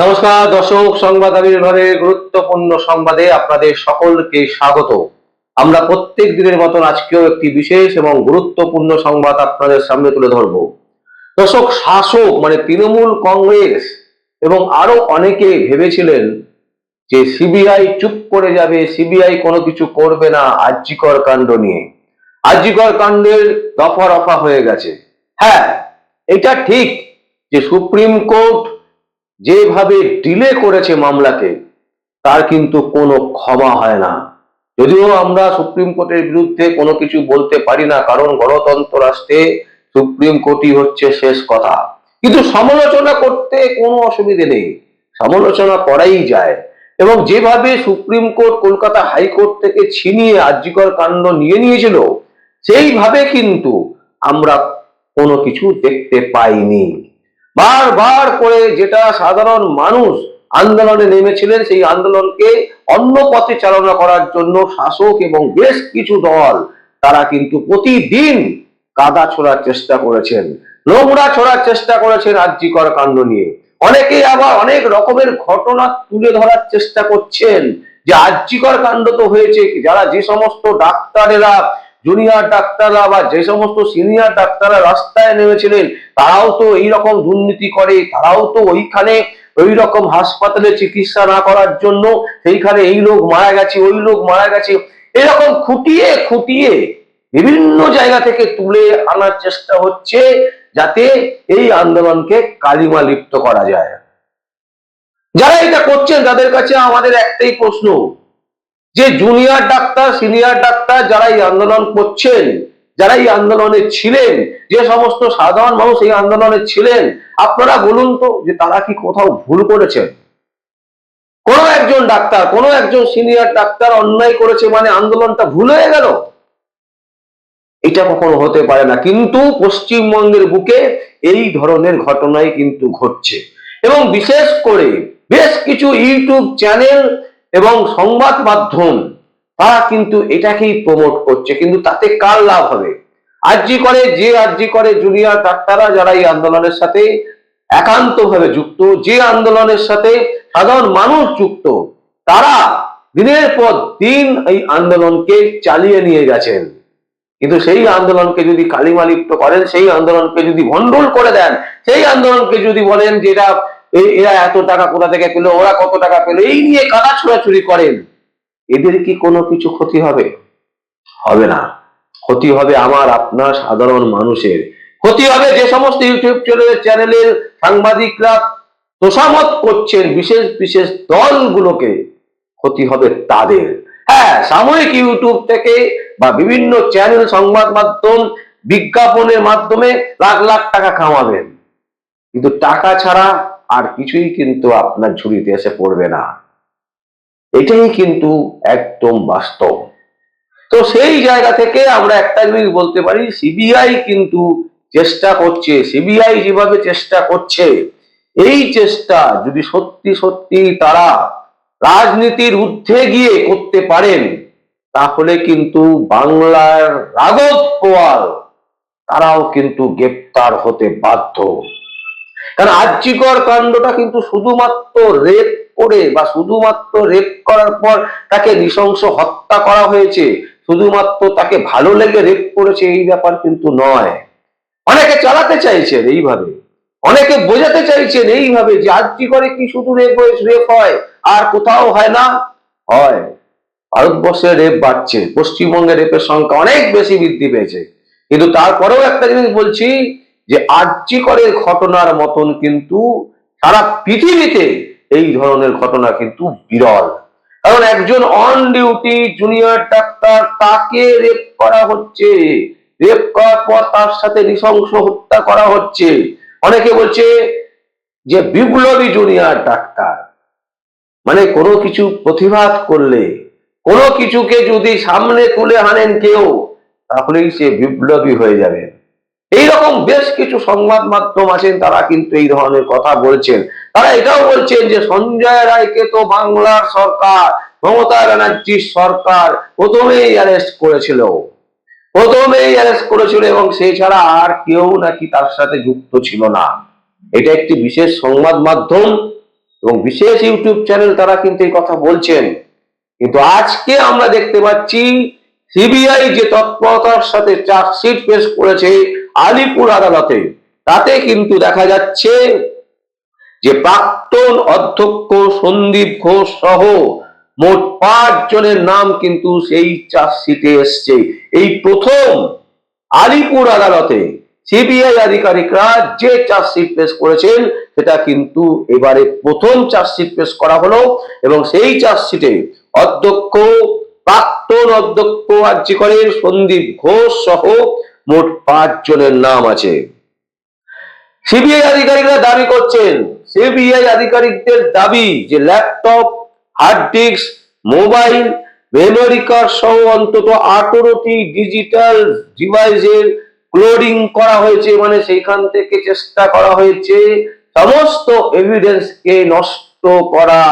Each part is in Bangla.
নমস্কার, দর্শক সংবাদ আবির্ভাবের গুরুত্বপূর্ণ সংবাদে আপনাদের সকলকে স্বাগত। আমরা প্রত্যেক দিনের মতন আজকেও একটি বিশেষ এবং গুরুত্বপূর্ণ সংবাদ আপনাদের সামনে তুলে ধরব। দর্শক, শাসক মানে তৃণমূল কংগ্রেস এবং আরও অনেকে ভেবেছিলেন যে সিবিআই চুপ করে যাবে, সিবিআই কোনো কিছু করবে না, আর্যিকর কাণ্ড নিয়ে। আর্যিকর কাণ্ডের দফা রফা হয়ে গেছে। হ্যাঁ এটা ঠিক যে সুপ্রিম কোর্ট যেভাবে ডিলে করেছে মামলাকে, তার কিন্তু কোনো ক্ষমা হয় না। যদিও আমরা সুপ্রিম কোর্টের বিরুদ্ধে কোনো কিছু বলতে পারি না, কারণ গণতন্ত্র রাষ্ট্রে সুপ্রিম কোর্টই হচ্ছে শেষ কথা। কিন্তু সমালোচনা করতে কোনো অসুবিধে নেই। সমালোচনা করাই যায়। এবং যেভাবে সুপ্রিম কোর্ট কলকাতা হাইকোর্ট থেকে ছিনিয়ে আর্যিকর কাণ্ড নিয়ে নিয়েছিল, সেইভাবে কিন্তু আমরা কোনো কিছু দেখতে পাইনি। বারবার করে যেটা সাধারণ মানুষ আন্দোলনে নেমেছিলেন, সেই আন্দোলনকে অন্য পথে চালনা করার জন্য শাসক এবং বেশ কিছু দল তারা কিন্তু প্রতিদিন কাদা ছোড়ার চেষ্টা করেছেন, নোংরা ছোড়ার চেষ্টা করেছেন আর্যিকর কাণ্ড নিয়ে। অনেকে আবার অনেক রকমের ঘটনা তুলে ধরার চেষ্টা করছেন যে আর্যিকর কাণ্ড তো হয়েছে, যারা যে সমস্ত ডাক্তারেরা জুনিয়র ডাক্তাররা বা যে সমস্ত সিনিয়র ডাক্তাররা রাস্তায় নেমেছিলেন, তারাও তো এই রকম দুর্নীতি করে, তারাও তো ওইখানে ওই রকম হাসপাতালে চিকিৎসা না করার জন্য সেইখানে এই লোক মারা গেছে, ওই লোক মারা গেছে। এরকম খুঁটিয়ে খুঁটিয়ে বিভিন্ন জায়গা থেকে তুলে আনার চেষ্টা হচ্ছে যাতে এই আন্দোলনকে কালিমা লিপ্ত করা যায়। যারা এটা করছেন, তাদের কাছে আমাদের একটাই প্রশ্ন। যে জুনিয়র ডাক্তার সিনিয়র ডাক্তার যারা এই আন্দোলন করছেন, যারা এই আন্দোলনে ছিলেন, যে সমস্ত সাধারণ মানুষ এই আন্দোলনে ছিলেন, আপনারা বলুন তো যে তারা কি কোথাও ভুল করেছেন? কোনো একজন ডাক্তার, কোনো একজন সিনিয়র ডাক্তার অন্যায় করেছে মানে আন্দোলনটা ভুল হয়ে গেল? এটা কখনো হতে পারে না। কিন্তু পশ্চিমবঙ্গের বুকে এই ধরনের ঘটনাই কিন্তু ঘটছে। এবং বিশেষ করে বেশ কিছু ইউটিউব চ্যানেল এবং সংবাদ মাধ্যম, তারা কিন্তু এটাকেই প্রমোট করছে। কিন্তু তাতে কার লাভ হবে? আরজি করে, যে আরজি করে জুনিয়র ডাক্তাররা যারা এই আন্দোলনের সাথে একান্তভাবে যুক্ত, যে আন্দোলনের সাথে সাধারণ মানুষ যুক্ত, তারা দিনের পর দিন এই আন্দোলনকে চালিয়ে নিয়ে গেছেন। কিন্তু সেই আন্দোলনকে যদি কালিমালিপ্ত করেন, সেই আন্দোলনকে যদি ভণ্ডুল করে দেন, সেই আন্দোলনকে যদি বলেন যে এরা এত টাকা কোথা থেকে পেল? ওরা কত টাকা পেল? এই নিয়ে কাদা ছোড়াছুরি করেন। এদের কি কোনো কিছু ক্ষতি হবে? হবে না। ক্ষতি হবে আমার, আপনার সাধারণ মানুষের। ক্ষতি হবে যে সমস্ত ইউটিউব চ্যানেলের সাংবাদিকরা তোষামত করছেন বিশেষ বিশেষ দলগুলোকে। ক্ষতি হবে তাদের। হ্যাঁ সাময়িক ইউটিউব থেকে বা বিভিন্ন চ্যানেল সংবাদ মাধ্যম বিজ্ঞাপনের মাধ্যমে লাখ লাখ টাকা কামাবেন। কিন্তু টাকা ছাড়া আর কিছুই কিন্তু আপনার ঝুড়িতে এসে পড়বে না। এটাই কিন্তু একদম বাস্তব। তো সেই জায়গা থেকে আমরা একটা জিনিস বলতে পারি, সিবিআই কিন্তু চেষ্টা করছে, সিবিআই যেভাবে চেষ্টা করছে, এই চেষ্টা যদি সত্যি সত্যি তারা রাজনীতির ঊর্ধ্বে গিয়ে করতে পারেন, তাহলে কিন্তু বাংলার রাগত পোয়াল তারাও কিন্তু গ্রেপ্তার হতে বাধ্য। কারণ আর্যিকর কাণ্ডটা কিন্তু শুধুমাত্র রেপ করে বা শুধুমাত্র রেপ করার পর তাকে নৃশংস হত্যা করা হয়েছে, শুধুমাত্র তাকে ভালো লেগে রেপ করেছে এই ব্যাপার কিন্তু নয়। অনেকে চালাতে চাইছেন এইভাবে। অনেকে বোঝাতে চাইছেন এইভাবে যে আর্জি করে কি শুধু রেপ রেপ হয়, আর কোথাও হয় না? হয়। ভারতবর্ষে রেপ বাড়ছে, পশ্চিমবঙ্গে রেপের সংখ্যা অনেক বেশি বৃদ্ধি পেয়েছে। কিন্তু তারপরেও একটা জিনিস বলছি যে আর্যিকরের ঘটনার মতন কিন্তু সারা পৃথিবীতে এই ধরনের ঘটনা কিন্তু বিরল। কারণ একজন অন ডিউটি জুনিয়র ডাক্তার তাকে রেপ করা হচ্ছে। রেপ করার পর তার সাথে নৃশংস হত্যা করা হচ্ছে। অনেকে বলছে যে বিপ্লবী জুনিয়র ডাক্তার। মানে কোনো কিছু প্রতিবাদ করলে, কোনো কিছুকে যদি সামনে তুলে আনেন কেউ, তাহলেই সে বিপ্লবী হয়ে যাবে এইরকম বেশ কিছু সংবাদ মাধ্যম আছেন, তারা কিন্তু এই ধরনের কথা বলছেন। তারা এটাও বলছেন যে সঞ্জয় রায়কে তো বাংলার সরকার, মমতা ব্যানার্জির সরকার প্রথমেই অ্যারেস্ট করেছিল। প্রথমেই অ্যারেস্ট করেছিল এবং সেই ছাড়া আর কেউ নাকি তার সাথে যুক্ত ছিল না। এটা একটি বিশেষ সংবাদ মাধ্যম এবং বিশেষ ইউটিউব চ্যানেল তারা কিন্তু এই কথা বলছেন। কিন্তু আজকে আমরা দেখতে পাচ্ছি সিবিআই যে তৎপরতার সাথে চার্জশিট পেশ করেছে আলিপুর আদালতে, তাতে কিন্তু দেখা যাচ্ছে যে প্রাক্তন অধ্যক্ষ সন্দীপ ঘোষ সহ মোট পাঁচ জনের নাম কিন্তু সেই চার্জশিটে এসছে। এই প্রথম আলিপুর আদালতে সিবিআই আধিকারিকরা যে চার্জশিট পেশ করেছেন, সেটা কিন্তু এবারে প্রথম চার্জশিট পেশ করা হলো এবং সেই চার্জশিটে অধ্যক্ষ প্রাক্তন অধ্যক্ষ আর্যিকরের সন্দীপ ঘোষ সহ মোট পাঁচ জনের নাম আছে। সিবিআই আধিকারিকরা দাবি করছেন, সিবিআই আধিকারিকদের দাবি যে laptop, hard disk, mobile, memory card সহ অন্তত আঠারোটি ডিজিটাল ডিভাইসের ক্লোডিং করা হয়েছে মানে সেইখান থেকে চেষ্টা করা হয়েছে। সমস্ত এভিডেন্সকে নষ্ট করা।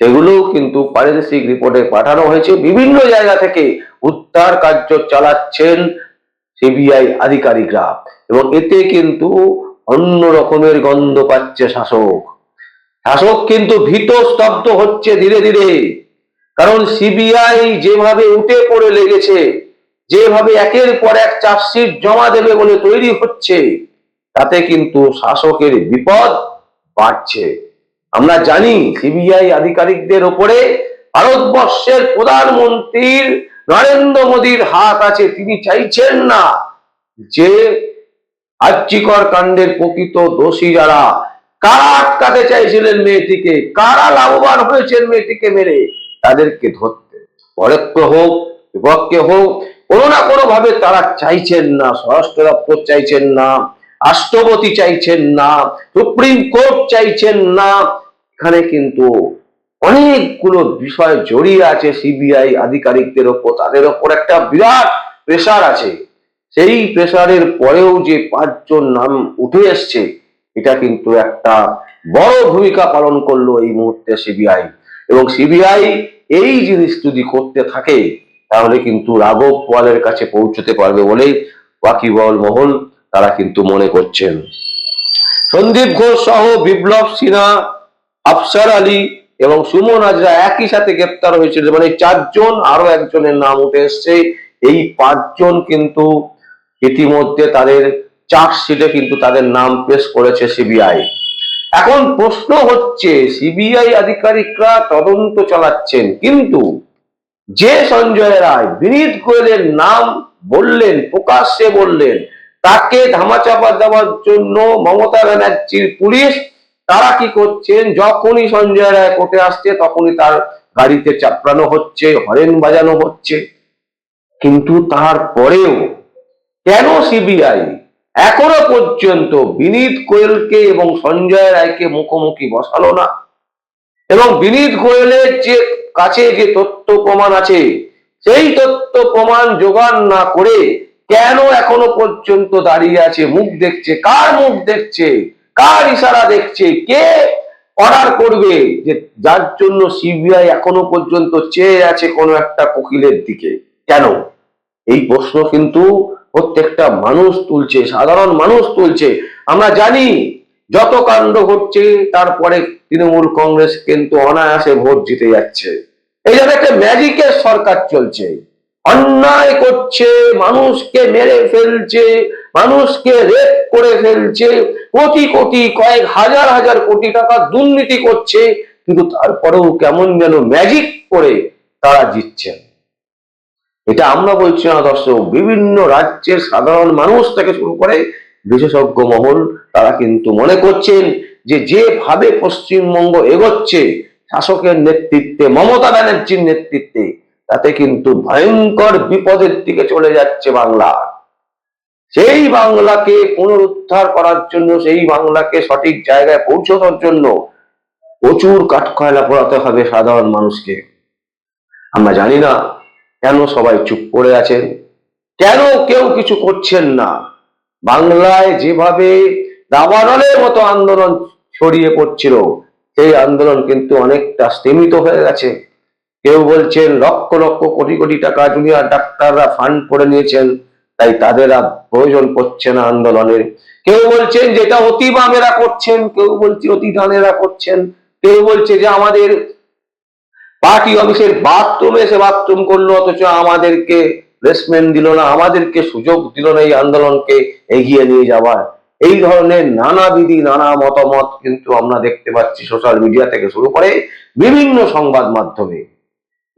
সেগুলো কিন্তু ফরেন্সিক রিপোর্টে পাঠানো হয়েছে। বিভিন্ন জায়গা থেকে উদ্ধার কার্য চালাচ্ছেন সিবিআই আধিকারিকরা এবং এতে কিন্তু অন্য রকমের গন্ধ পাচ্ছে শাসক। শাসক কিন্তু ভীত স্তব্ধ হচ্ছে ধীরে ধীরে। কারণ সিবিআই যেভাবে উঠে পড়ে লেগেছে, যেভাবে একের পর এক চার্জশিট জমা দেবে বলে তৈরি হচ্ছে, তাতে কিন্তু শাসকের বিপদ বাড়ছে। আমরা জানি সিবিআই আধিকারিকদের ওপরে ভারতবর্ষের প্রধানমন্ত্রীর নরেন্দ্র মোদীর হাত আছে, তিনি চাইছেন না যে আর্যিকর কাণ্ডের প্রকৃত দোষী যারা, কারা আটকাতে চাইছিলেন মেয়েটিকে, কারা লাভবান হয়েছেন মেয়েটিকে মেরে, তাদেরকে ধরতে। পরোক্ষ হোক, বিপক্ষে হোক, কোনো না কোনো ভাবে তারা চাইছেন না, স্বরাষ্ট্র দপ্তর চাইছেন না, রাষ্ট্রপতি চাইছেন না, সুপ্রিম কোর্ট চাইছেন না এখানে কিন্তু অনেকগুলো বিষয় জড়িয়ে আছে সিবিআই আধিকারিকদের ওপর, তাদের ওপর একটা বিরাট প্রেশার আছে। সেই প্রেশারের পরেও যে পাঁচজন নাম উঠে এসছে, এটা কিন্তু একটা বড় ভূমিকা পালন করল এই মুহূর্তে সিবিআই এবং সিবিআই এই জিনিস যদি করতে থাকে, তাহলে কিন্তু রাঘব পোয়ালের কাছে পৌঁছতে পারবে বলেই ওয়াকিবল মহল তারা কিন্তু মনে করছেন। সন্দীপ ঘোষ সহ বিপ্লব সিনহা আফসার আলী এবং সুমন হাজরা একই সাথে গ্রেপ্তার হয়েছিল। মানে চারজন, আরও একজনের নাম উঠে এসছে। এই পাঁচজন কিন্তু ইতিমধ্যে তাদের চার্জশিটে কিন্তু তাদের নাম পেশ করেছে সিবিআই। এখন প্রশ্ন হচ্ছে, সিবিআই আধিকারিকরা তদন্ত চালাচ্ছেন, কিন্তু যে সঞ্জয় রায়, বিনীত গোয়েলের নাম বললেন, প্রকাশ্যে বললেন, তাকে ধামাচাপা দেওয়ার জন্য মমতা ব্যানার্জির পুলিশ তারা কি করছেন? যখনই সঞ্জয় রায় কোর্টে আসছে, তখনই তার গাড়িতে চাপড়ানো হচ্ছে, হরেন বাজানো হচ্ছে। কিন্তু তারপরেও কেন সিবিআই এখনও পর্যন্ত বিনীত গোয়েলকে এবং সঞ্জয় রায়কে মুখোমুখি বসালো না? এবং বিনীত গোয়েলের যে কাছে যে তথ্য প্রমাণ আছে, সেই তথ্য প্রমাণ যোগান না করে কেন এখনও পর্যন্ত দাঁড়িয়ে আছে? মুখ দেখছে, কার মুখ দেখছে? কার ইশারা দেখছে? কে অর্ডার করবে? যে যার জন্য সিবিআই এখনও পর্যন্ত চেয়ে আছে কোনো একটা কোকিলের দিকে। কেন? এই প্রশ্ন কিন্তু প্রত্যেকটা মানুষ তুলছে, সাধারণ মানুষ তুলছে। আমরা জানি যত কাণ্ড ঘটছে, তারপরে তৃণমূল কংগ্রেস কিন্তু অনায়াসে ভোট জিতে যাচ্ছে। এই জন্য একটা ম্যাজিকের সরকার চলছে। অন্যায় করছে, মানুষকে মেরে ফেলছে, মানুষকে রেপ করে ফেলছে। কোটি কোটি, কয়েক হাজার হাজার কোটি টাকা দুর্নীতি করছে, কিন্তু তারপরেও কেমন যেন ম্যাজিক করে তারা জিতছেন। এটা আমরা বলছি না দর্শক, বিভিন্ন রাজ্যের সাধারণ মানুষ থেকে শুরু করে বিশেষজ্ঞ মহল, তারা কিন্তু মনে করছেন যে যেভাবে পশ্চিমবঙ্গ এগোচ্ছে, শাসকের নেতৃত্বে, মমতা ব্যানার্জির নেতৃত্বে, তাতে কিন্তু ভয়ঙ্কর বিপদের দিকে চলে যাচ্ছে বাংলা। সেই বাংলাকে পুনরুদ্ধার করার জন্য, সেই বাংলাকে সঠিক জায়গায় পৌঁছানোর জন্য প্রচুর কাঠখয়লা পোড়াতে হবে সাধারণ মানুষকে। আমরা জানি না কেন সবাই চুপ করে আছেন, কেন কেউ কিছু করছেন না। বাংলায় যেভাবে দাবানলের মতো আন্দোলন ছড়িয়ে পড়ছিল, সেই আন্দোলন কিন্তু অনেকটা স্তীমিত হয়ে গেছে। কেউ বলছেন লক্ষ লক্ষ কোটি কোটি টাকা জুনিয়র ডাক্তাররা ফান্ড করে নিয়েছেন তাই তাদের আর প্রয়োজন পড়ছে না আন্দোলনের। কেউ বলছেন যেটা অতি বামেরা করছেন, কেউ বলছে অতি ডানেরা করছেন, কেউ বলছে যে আমাদের পার্টি অফিসের বাথরুমে এসে বাথরুম করল, অথচ আমাদেরকে প্লেসমেন্ট দিল না, আমাদেরকে সুযোগ দিল না এই আন্দোলনকে এগিয়ে নিয়ে যাওয়ার। এই ধরনের নানাবিধি, নানা মতামত কিন্তু আমরা দেখতে পাচ্ছি সোশ্যাল মিডিয়া থেকে শুরু করে বিভিন্ন সংবাদ মাধ্যমে।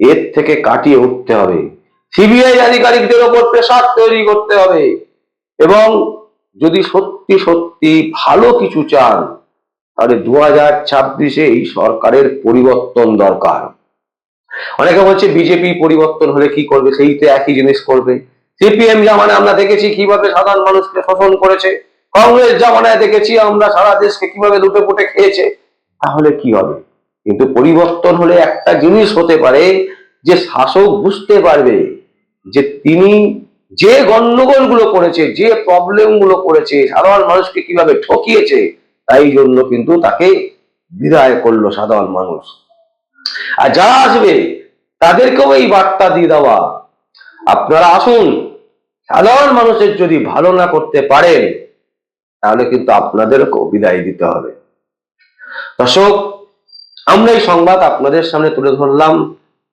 এর থেকে কাটিয়ে উঠতে হবে। সিবিআই আধিকারিকদের ওপর প্রেশার তৈরি করতে হবে। এবং যদি সত্যি সত্যি ভালো কিছু চান, তাহলে দু হাজার ছাব্বিশে এই সরকারের পরিবর্তন দরকার। অনেকে বলছে বিজেপি পরিবর্তন হলে কি করবে? সেই তো একই জিনিস করবে। সিপিএম জামানায় আমরা দেখেছি কীভাবে সাধারণ মানুষকে শোষণ করেছে। কংগ্রেস জামানায় দেখেছি আমরা সারা দেশকে কীভাবে লুটে পুটে খেয়েছে। তাহলে কি হবে? কিন্তু পরিবর্তন হলে একটা জিনিস হতে পারে যে শাসক বুঝতে পারবে যে তিনি যে গন্ডগোলগুলো করেছে, যে প্রবলেমগুলো করেছে, সাধারণ মানুষকে কীভাবে ঠকিয়েছে, তাই জন্য কিন্তু তাকে বিদায় করল সাধারণ মানুষ। আর যারা আসবে, তাদেরকেও এই বার্তা দিয়ে দেওয়া। আপনারা আসুন, সাধারণ মানুষের যদি ভালো না করতে পারেন, তাহলে কিন্তু আপনাদেরকেও বিদায় দিতে হবে। দর্শক, আমরা এই সংবাদ আপনাদের সামনে তুলে ধরলাম।